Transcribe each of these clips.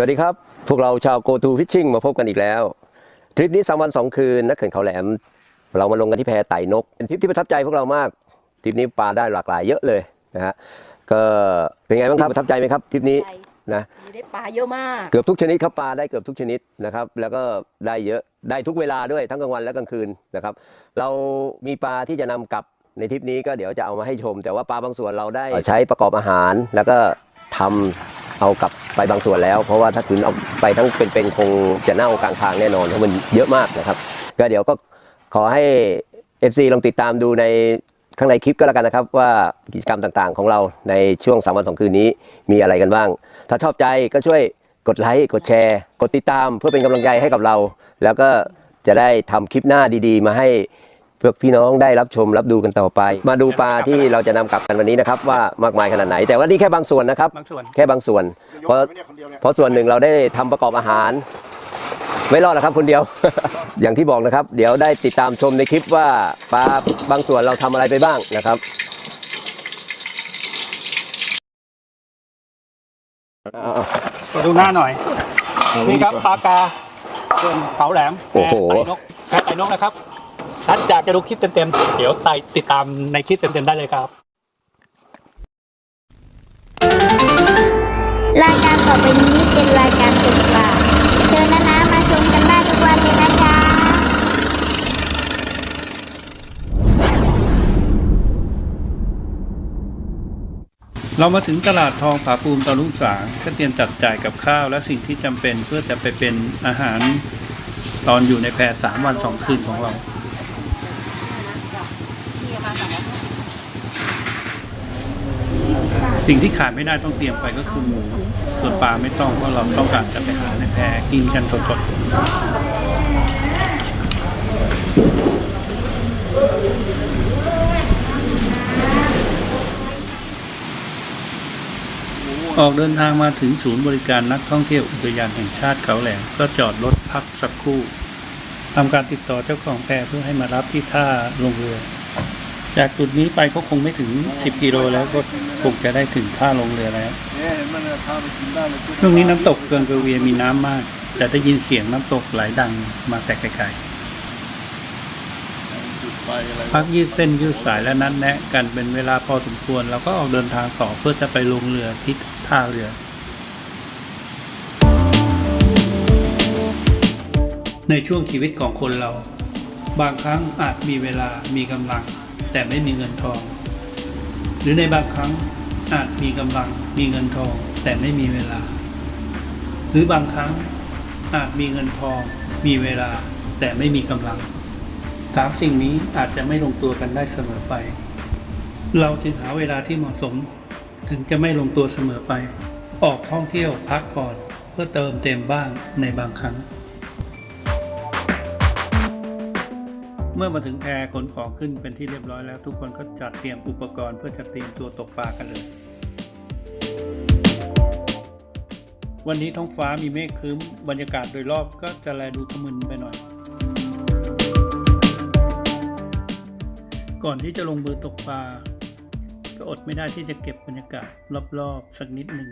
วัสดีครับ พวกเราชาว Go to Fishing มาพบกันอีกแล้ว ทริปนี้สามวันสองคืนนักเขื่อนเขาแหลม เรามาลงกันที่แพไต่นก เป็นทริปที่ประทับใจพวกเรามากทริปนี้ปลาได้หลากหลายเยอะเลยนะฮะก็เป็นไงบ้างครับประทับใจไหมครับทริปนี้นะมีได้ปลาเยอะมากเกือบทุกชนิดครับปลาได้เกือบทุกชนิดนะครับ แล้วก็ได้เยอะได้ทุกเวลาด้วยทั้งกลางวันและกลางคืนนะครับ เรามีปลาที่จะนำกลับในทริปนี้ก็เดี๋ยวจะเอามาให้ชม แต่ว่าปลาบางส่วนเราได้ใช้ประกอบอาหารแล้วก็ทำ เอากลับไปบางส่วนแล้ว เพราะว่าถ้าถึงเอาไปทั้งเป็นๆคงจะเน่ากลางทางแน่นอนเพราะมันเยอะมากนะครับ ก็เดี๋ยวก็ขอให้ FC ลองติดตามดูในข้างในคลิปก็แล้วกันนะครับ ว่ากิจกรรมต่างๆ ของเราในช่วงสามวันสองคืนนี้มีอะไรกันบ้าง ถ้าชอบใจก็ช่วยกดไลค์กดแชร์ กดติดตามเพื่อเป็นกำลังใจให้กับเรา แล้วก็จะได้ทำคลิปหน้าดีๆ มาให้ เพื่อพี่น้องได้รับชมรับดูกันต่อไป มาดูปลาที่เราจะนำกลับกันวันนี้นะครับ ว่ามากมายขนาดไหน แต่ว่านี่แค่บางส่วนนะครับ บางส่วน แค่บางส่วน เพราะเพราะส่วนหนึ่งเราได้ทำประกอบอาหาร ไม่รอดนะครับคนเดียว อย่างที่บอกนะครับ เดี๋ยวได้ติดตามชมในคลิปว่าปลาบางส่วนเราทำอะไรไปบ้างนะครับเอามาดูหน้าหน่อย นี่ครับปลากาส่วนเขาแหลมโอ้โห แพไต่นกแพไต่นกนะครับ ถ้าอยากจะดูคลิปเต็มๆ เดี๋ยวไต่ติดตามในคลิปเต็มๆ ได้เลยครับ รายการต่อไปนี้เป็นรายการตกปลาเชิญนะนะมาชมกันได้ทุกวันเลยนะจ๊ะเรามาถึงตลาดทองผาภูมิตอนรุ่งสางก็เตรียมจัดจ่ายกับข้าวและสิ่งที่จำเป็นเพื่อจะไปเป็นอาหารตอนอยู่ในแพรสามวันสองคืนของเรา สิ่งที่ขาดไม่ได้ต้องเตรียมไปก็คือหมูส่วนปลาไม่ต้องเพราะเราต้องการจะไปหาในแพรกินกันสดๆ ออกเดินทางมาถึงศูนย์บริการนักท่องเที่ยวอุทยานแห่งชาติเขาแหลมก็จอดรถพักสักครู่ทำการติดต่อเจ้าของแพเพื่อให้มารับที่ท่าลงเรือ จากจุดนี้ไปก็คงไม่ถึง 10 กิโลแล้วก็ คงจะได้ถึงท่าลงเรือแล้วช่วงนี้น้ำตกเกิงกระเวียนมีน้ำมากแต่ได้ยินเสียงน้ำตกไหลดังมาแต่ไกลๆพักยืดเส้นยืดสายและนัดแนะ กันเป็นเวลาพอสมควร แล้วก็ออกเดินทางต่อเพื่อจะไปลงเรือที่ท่าเรือในช่วงชีวิตของคนเรา บางครั้งอาจมีเวลามีกำลัง แต่ไม่มีเงินทอง หรือในบางครั้งอาจมีกำลังมีเงินทองแต่ไม่มีเวลา หรือบางครั้งอาจมีเงินทอง มีเวลาแต่ไม่มีกำลังสามสิ่งนี้อาจจะไม่ลงตัวกันได้เสมอไป เราจึงหาเวลาที่เหมาะสม ถึงจะไม่ลงตัวเสมอไป ออกท่องเที่ยวพักผ่อน เพื่อเติมเต็มบ้างในบางครั้ง มื่อมาถึงแพขนของขึ้นเป็นที่เรียบร้อยแล้ว ทุกคนก็จัดเตรียมอุปกรณ์เพื่อจะเตรียมตัวตกปลากันเลย วันนี้ท้องฟ้ามีเมฆครึ้มบรรยากาศโดยรอบก็จะแลดูขมึนไปหน่อย ก่อนที่จะลงมือตกปลาก็อดไม่ได้ที่จะเก็บบรรยากาศรอบๆ สักนิดหนึ่ง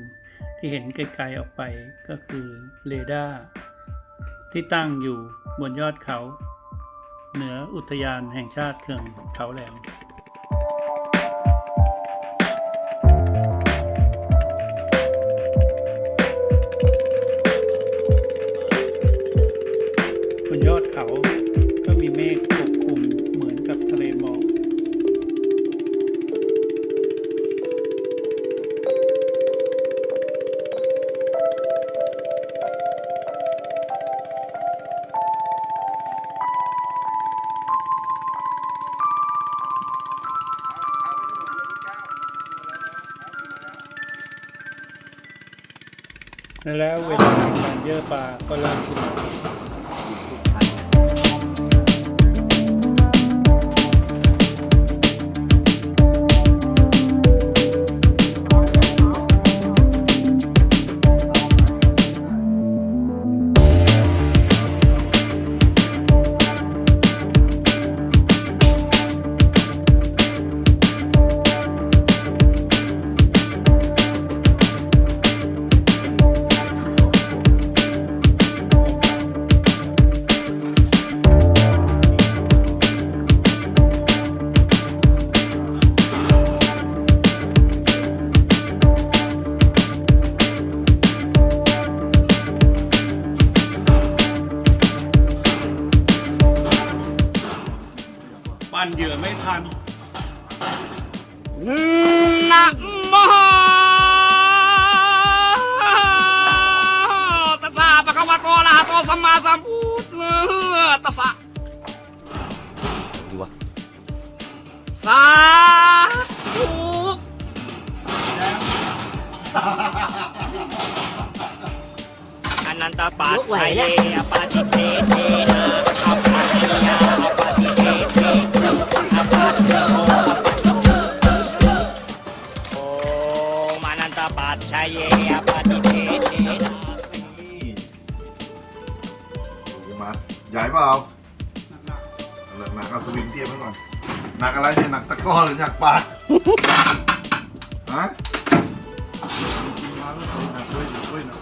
ที่เห็นไกลๆออกไปก็คือเรดาร์ที่ตั้งอยู่บนยอดเขา เหนืออุทยานแห่งชาติเขื่องเขาแหลมบนยอดเขา ก็เริ่มขึ้น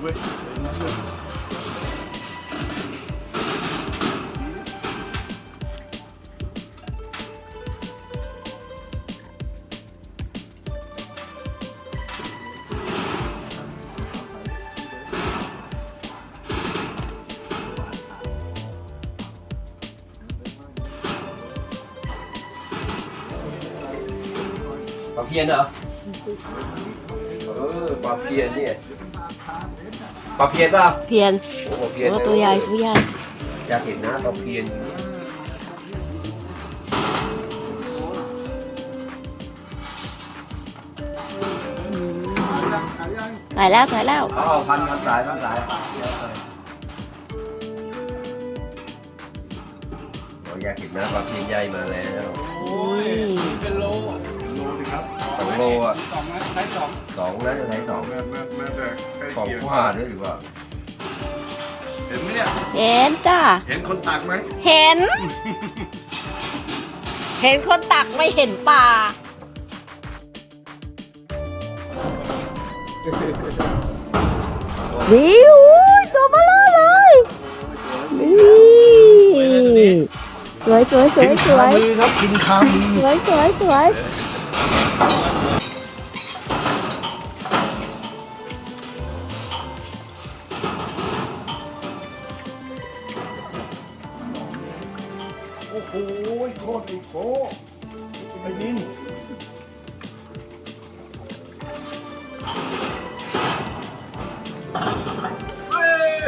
ว้ยหนักเว้ยหนักเว้ยหนักเว้ยปลาเพียนเหรอเออปลาเพียนเนี่ย ปลาเพียนเปล่าเพียนโอ้ปลาเพียนโอ้ตัวใหญ่ตัวใหญ่อยากเห็นนะปลาเพียนถ่ายแล้วถ่ายแล้วเอาเอาพันพันสายพันสายเราอยากเห็นนะปลาเพียนใหญ่มาแล้วเป็นโลโล สิครับสองโลอะสองนะใช้สองสองนะจะใช้สองแม่แม่แม่แต่ใกล้สองเคียงกว่าด้วยหรือเปล่าเห็นไหมเนี่ย เห็นจ้าเห็นคนตักไหมเห็น เห็นคนตักไม่เห็นปลาวิวตัวมาเลยนี่สวยสวยสวยสวยมือครับกินคามือสวยสวยสวย โอ้โหโคตรไอ้โคไอ้นินเอ้ย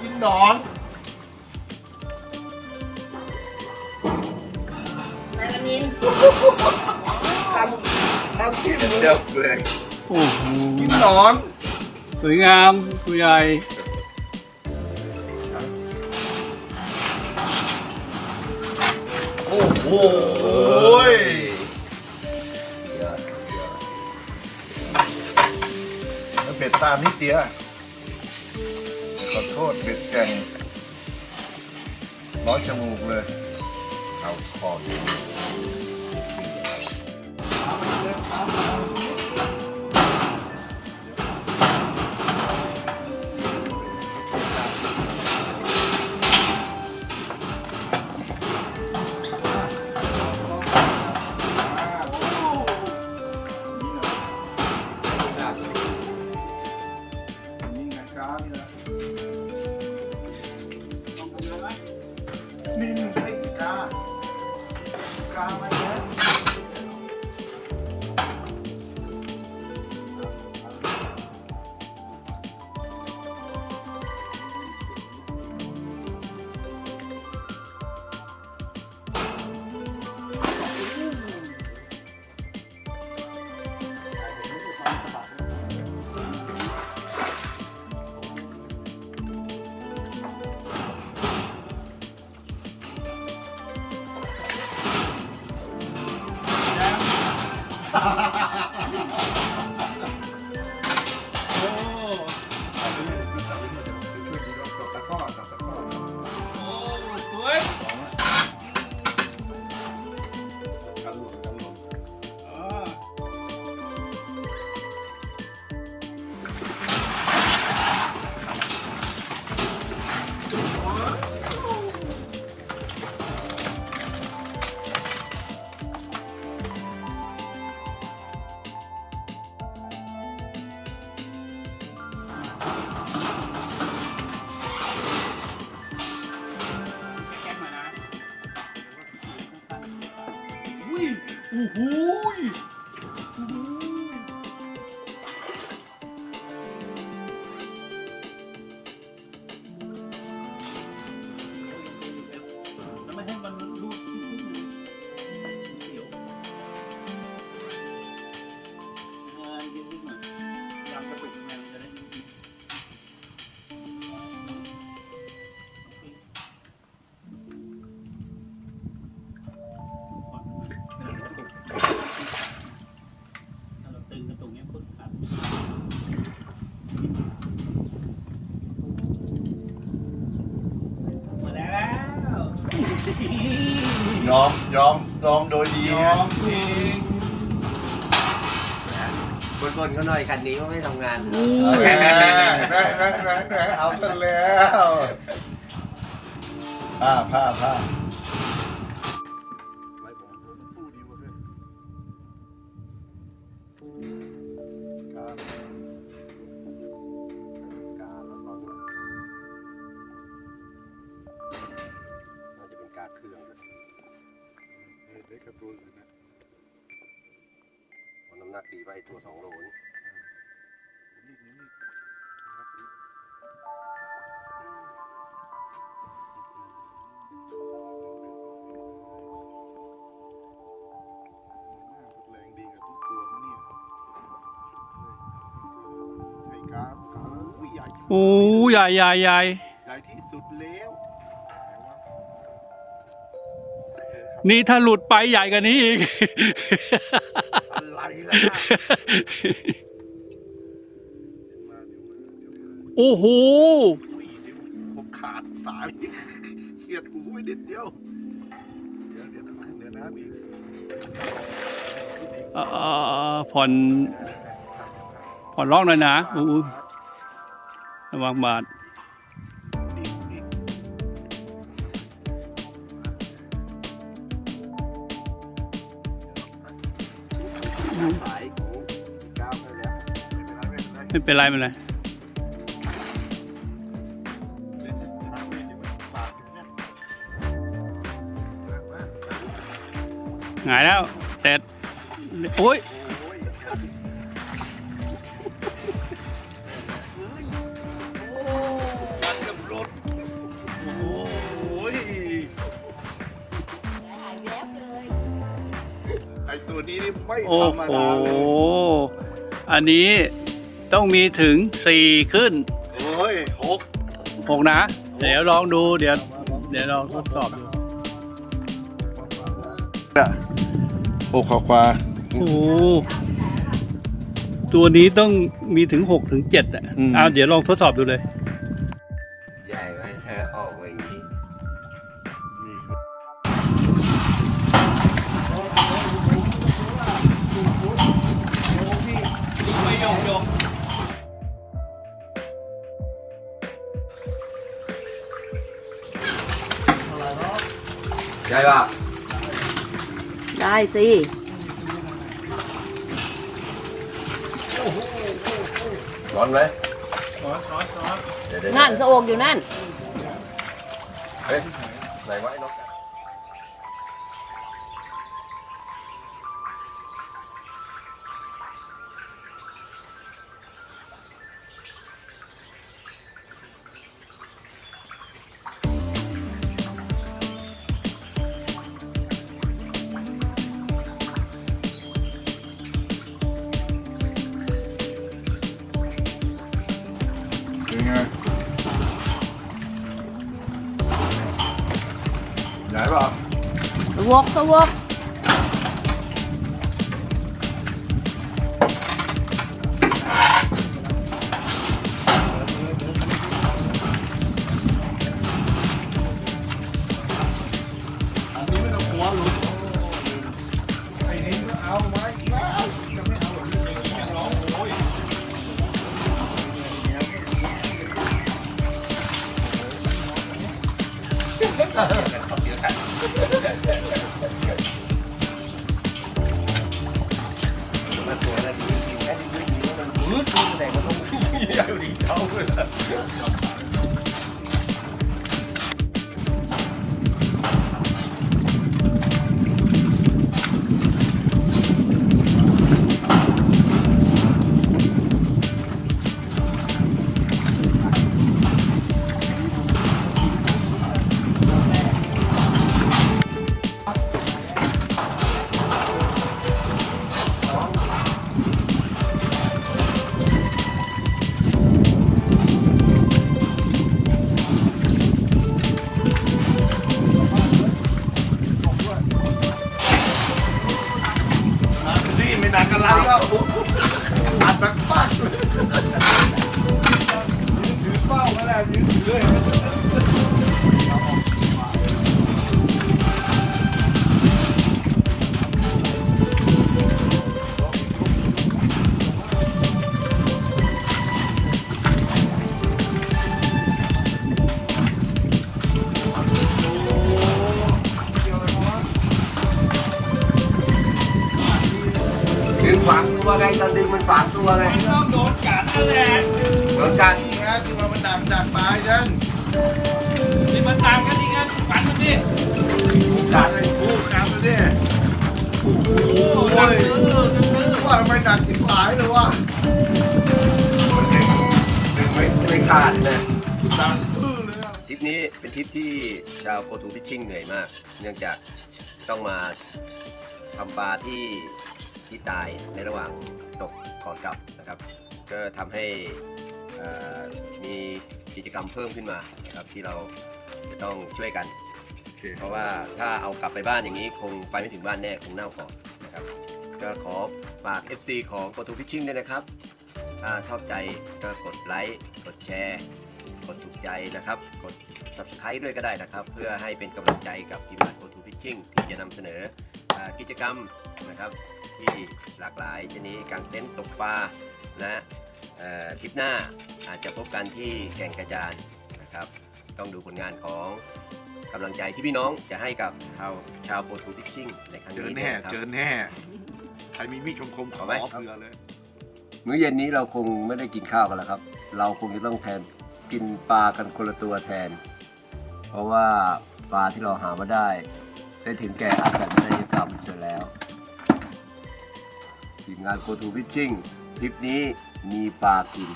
กินหนอน เดียวเลยโอ้โหกินหนอนสวยงามตัวใหญ่โอ้โหยแล้วเบ็ดตามนิดเดียวขอโทษเบ็ดแก่งร้อยจมูกเลย เอาคอ ยอมยอมยอมโดยดียอมเองบนๆก็หน่อยคันนี้ว่าไม่ทำงาน นี่แหมแหมแหมแหมแหมเอาซะแล้ว ผ้าผ้าผ้า เด็กกับตัวอื่นนะเพราะน้ำหนักดีไปตัวสองโลนี่นะครับแรงดีกับทุกตัวนะเนี่ยไอ้ยใหญ่ใหญ่ใหญ่ นี่ถ้าหลุดไปใหญ่กว่านี้อีก อะไรล่ะเดี๋ยวมาเดี๋ยวมาเดี๋ยวมาโอ้โห อุ้ยเดี๋ยวผมขาดสายเฉียดหูไปนิดเดียว เดี๋ยวเดี๋ยวนะเดี๋ยวนะพี่เอ่อผ่อนผ่อนร้องหน่อยนะอู้ระวังบาด ไม่เป็นไรไม่เป็นไรไม่เป็นไรไม่เป็นไรเล่นทางไม่เดี๋ยวมันปากถึงเนี่ยมามาหงายแล้วเสร็จโอ้ยโอ้ยมันกับรถโอ้ยไอตัวนี้นี่ไม่โอ้ธรรมโหดาเลย อันนี้ ต้องมีถึงสี่ขึ้นโอ้ยหกหกนะ เดี๋ยวลองดูเดี๋ยว เดี๋ยวลองทดสอบดูหกขวาขวาโอ้โหตัวนี้ต้องมีถึงหกถึงเจ็ดอะอืมเอาเดี๋ยวลองทดสอบดูเลย ได้สิร้อนไหมร้อนร้อนร้อนเดี๋ยวเดี๋ยวนั่นสะโอกอยู่นั่น เฮ้ยไหนวะไอ้นก สวก สามตัวไงมันต้องโดนกัดนั่นแหละเหมือนกันนี่ฮะที่ว่ามันดักดักปลายนั่นนี่มันต่างกันอีกไงฝันมันดิดักไอ้ผู้ครับนะเนี่ยโอ้โหว่าทำไมดักจิ๋หายเลยวะมันเด็กเด็กไม่ไม่ขาดนะดักพื้นเลยอะทริปนี้เป็นทริปที่ชาวโกทูพิชชิ่งเหนื่อยมาก เนื่องจากต้องมาทำปลาที่ ที่ตายในระหว่างตกก่อนกลับนะครับ ก็ทำให้เอ่อมีกิจกรรมเพิ่มขึ้นมานะครับที่เราจะต้องช่วยกัน เพราะว่าถ้าเอากลับไปบ้านอย่างนี้คงไปไม่ถึงบ้านแน่คงเน่าก่อนนะครับ ก็ขอฝาก FC ของโกทูพิชชิ่งด้วยนะครับ ถ้าชอบใจก็กดไลค์กดแชร์กดถูกใจนะครับ กด subscribe ด้วยก็ได้นะครับ เพื่อให้เป็นกำลังใจกับทีมงาน Go to Pitching ที่จะนำเสนออากิจกรรมนะครับ ที่หลากหลายชนิดกางเต็นท์ตกปลาและเอ่อทริปหน้าอาจจะพบกันที่แก่งกระจานนะครับ ต้องดูผลงานของกำลังใจที่พี่น้องจะให้กับชาวชาว Go to Pitching ในครั้งเจอนี้แน่ด้วยนะครับ เจอแน่ใครมีมีดคมๆขอเอาไหม เผื่อเลย มื้อเย็นนี้เราคงไม่ได้กินข้าวกันแล้วครับ เราคงจะต้องแทนกินปลากันคนละตัวแทน เพราะว่าปลาที่เราหามาได้ ได้ถึงแก่อาสันมยกรรมเสร็จแล้ว ทีมงานโกทูพิชชิ่งทริปนี้มีปลากิน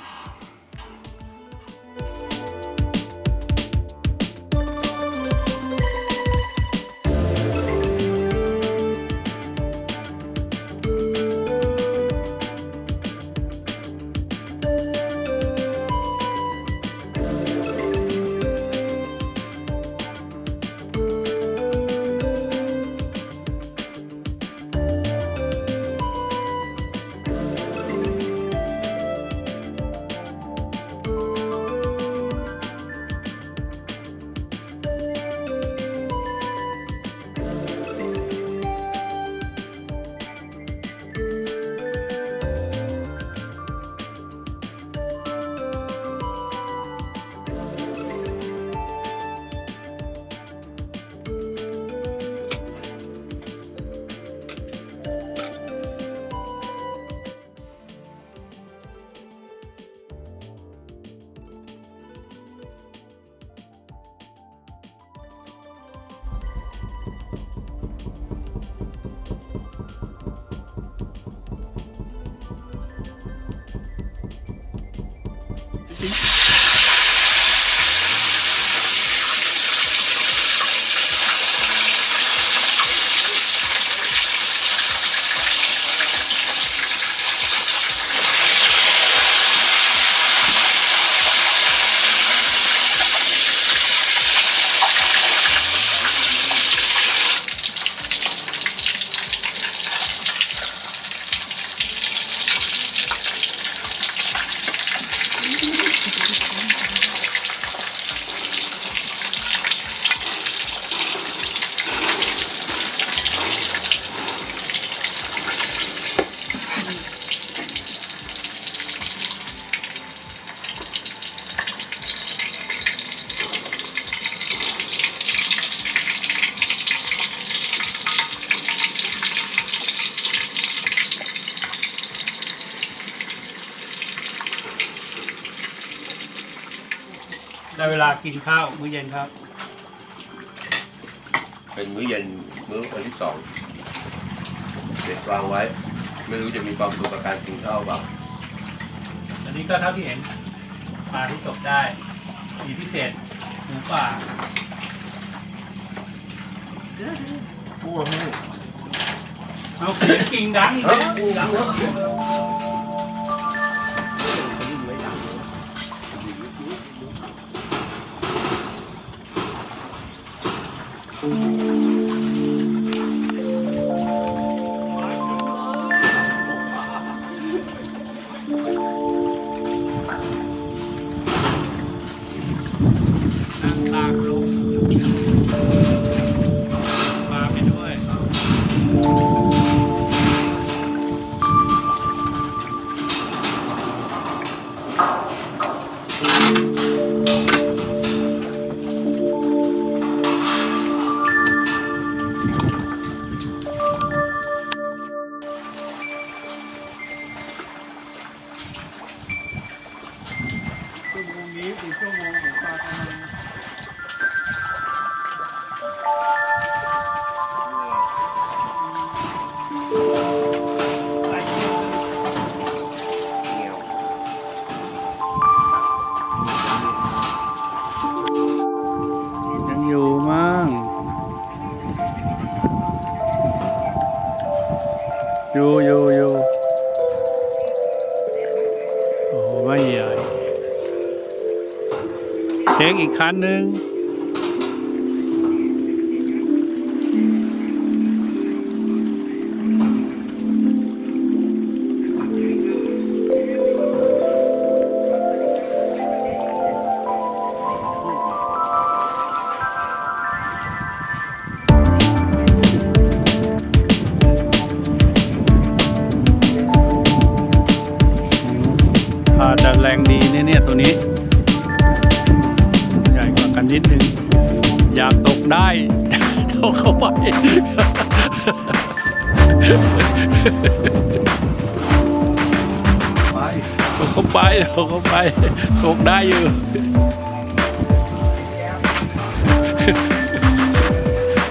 ได้เวลากินข้าวมื้อเย็นครับ เป็นมื้อเย็นมื้อวันที่สองเด็ดวางไว้ ไม่รู้จะมีความสุขกับการกินข้าวเปล่าอันนี้ก็เท่าที่เห็นปลาที่ตกได้มีพิเศษหมูป่าพูดให้เอาเสียงกิ่งดังอีกแล้ว นั่ง คันหนึ่ง นิดนึง อยากตกได้ตกเข้าไปไปตกเข้าไปตกเข้าไปตกได้อยู่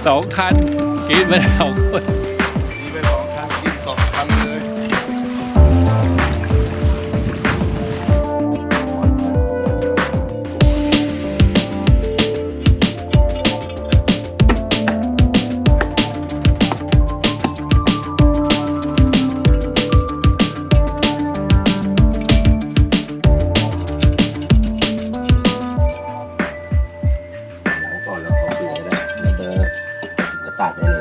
สองคันกินไปสองคน 大家。